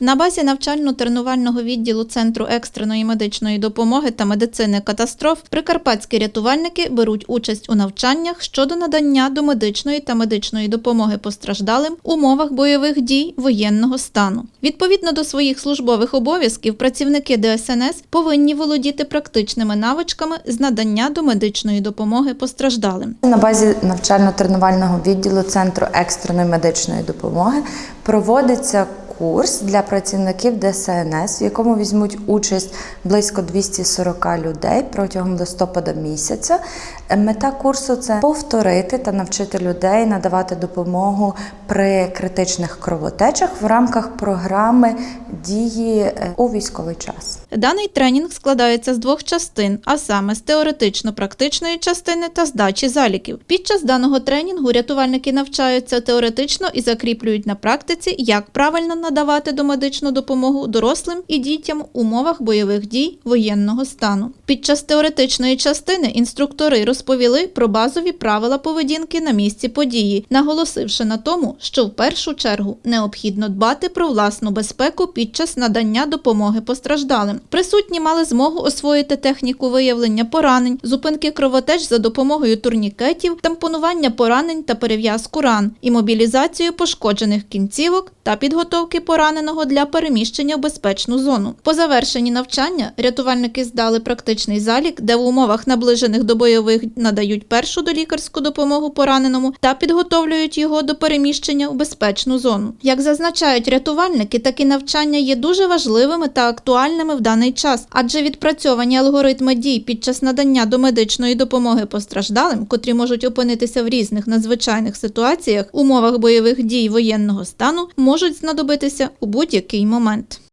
На базі навчально-тренувального відділу Центру екстреної медичної допомоги та медицини катастроф прикарпатські рятувальники беруть участь у навчаннях щодо надання домедичної та медичної допомоги постраждалим в умовах бойових дій воєнного стану. Відповідно до своїх службових обов'язків, працівники ДСНС повинні володіти практичними навичками з надання домедичної допомоги постраждалим. На базі навчально-тренувального відділу Центру екстреної медичної допомоги проводиться курс для працівників ДСНС, в якому візьмуть участь близько 240 людей протягом листопада місяця. Мета курсу це повторити та навчити людей надавати допомогу при критичних кровотечах в рамках програми дії е, у військовий час. Даний тренінг складається з двох частин, а саме з теоретично-практичної частини та здачі заліків. Під час даного тренінгу рятувальники навчаються теоретично і закріплюють на практиці, як правильно надавати домедичну допомогу дорослим і дітям в умовах бойових дій воєнного стану. Під час теоретичної частини інструктори розповіли про базові правила поведінки на місці події, наголосивши на тому, що в першу чергу необхідно дбати про власну безпеку під час надання допомоги постраждалим. Присутні мали змогу освоїти техніку виявлення поранень, зупинки кровотеч за допомогою турнікетів, тампонування поранень та перев'язку ран, і мобілізацію пошкоджених кінцівок та підготовки пораненого для переміщення в безпечну зону. По завершенні навчання рятувальники здали практичний залік, де в умовах наближених до бойових надають першу долікарську допомогу пораненому та підготовлюють його до переміщення в безпечну зону. Як зазначають рятувальники, такі навчання є дуже важливими та актуальними в даний час, адже відпрацьовані алгоритми дій під час надання домедичної допомоги постраждалим, котрі можуть опинитися в різних надзвичайних ситуаціях, умовах бойових дій воєнного стану, можуть знадобитися у будь-який момент.